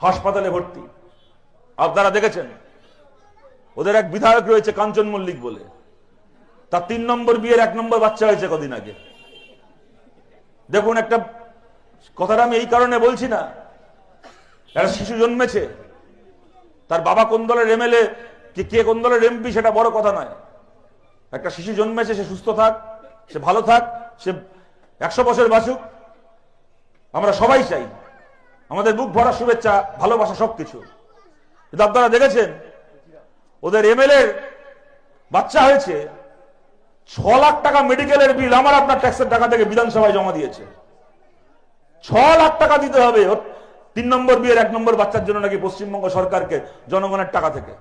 হাসপাতালে ভর্তি। আপনারা দেখেছেন? ওদের এক বিধায়ক রয়েছে কাঞ্চন মল্লিক বলে। তার তিন নম্বর বিয়ের এক নম্বর বাচ্চা হয়েছে কদিন আগে। দেখুন একটা কথাটা আমি এই কারণে বলছি না, একটা শিশু জন্মেছে, তার বাবা কোন দলের এমএলএ, কি, কে কোন দলের এমপি সেটা বড় কথা নয়। একটা শিশু জন্মেছে, সে সুস্থ থাক, সে ভালো থাক, সে একশো বছর বাঁচুক, আমরা সবাই চাই। আমাদের বুক ভরা শুভেচ্ছা, ভালোবাসা সবকিছু। কিন্তু আপনারা দেখেছেন, ওদের এমএলএ বাচ্চা হয়েছে ছ লাখ টাকা মেডিকেলের বিল আমার আপনার ট্যাক্সের টাকা থেকে বিধানসভায় জমা দিয়েছে। ছ লাখ টাকা দিতে হবে তিন নম্বর বিয়ের এক নম্বর বাচ্চার জন্য নাকি পশ্চিমবঙ্গ সরকারকে জনগণের টাকা থেকে।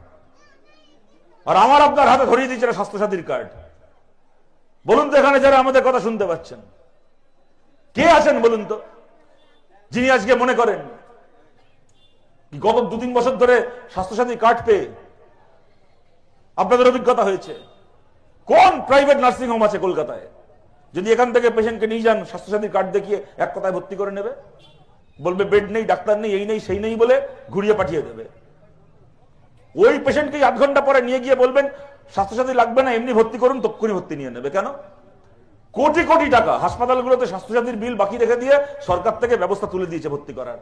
আর আমার আপনার হাতে ধরিয়ে দিয়েছে স্বাস্থ্যসাথীর কার্ড। বলুন তো এখানে যারা আমাদের কথা শুনতে পাচ্ছেন। কে আছেন বলুন তো? যিনি আজকে মনে করেন গত দু তিন বছর ধরে স্বাস্থ্যসাথী কার্ড পেয়ে আপনাদের অভিজ্ঞতা হয়েছে। কোন প্রাইভেট নার্সিং হোম আছে কলকাতায়? যদি এখান থেকে পেশেন্টকে নিয়ে যান, স্বাস্থ্যসাথী কার্ড দেখিয়ে এক কথায় ভর্তি করে নেবে। বলবে, বেড নেই, ডাক্তার নেই, এই নেই, সেই নেই বলে ঘুরিয়ে পাঠিয়ে দেবে। ওই পেশেন্টকে আধ ঘণ্টা পরে নিয়ে গিয়ে বলবেন, স্বাস্থ্যসাথী লাগবে না, এমনি ভর্তি করুন, তক্ষুনি ভর্তি নিয়ে নেবে। কেন? কোটি কোটি টাকা হাসপাতালগুলোতে স্বাস্থ্যসাথীর বিল বাকি রেখে দিয়ে সরকার থেকে ব্যবস্থা তুলে দিয়েছে ভর্তি করার।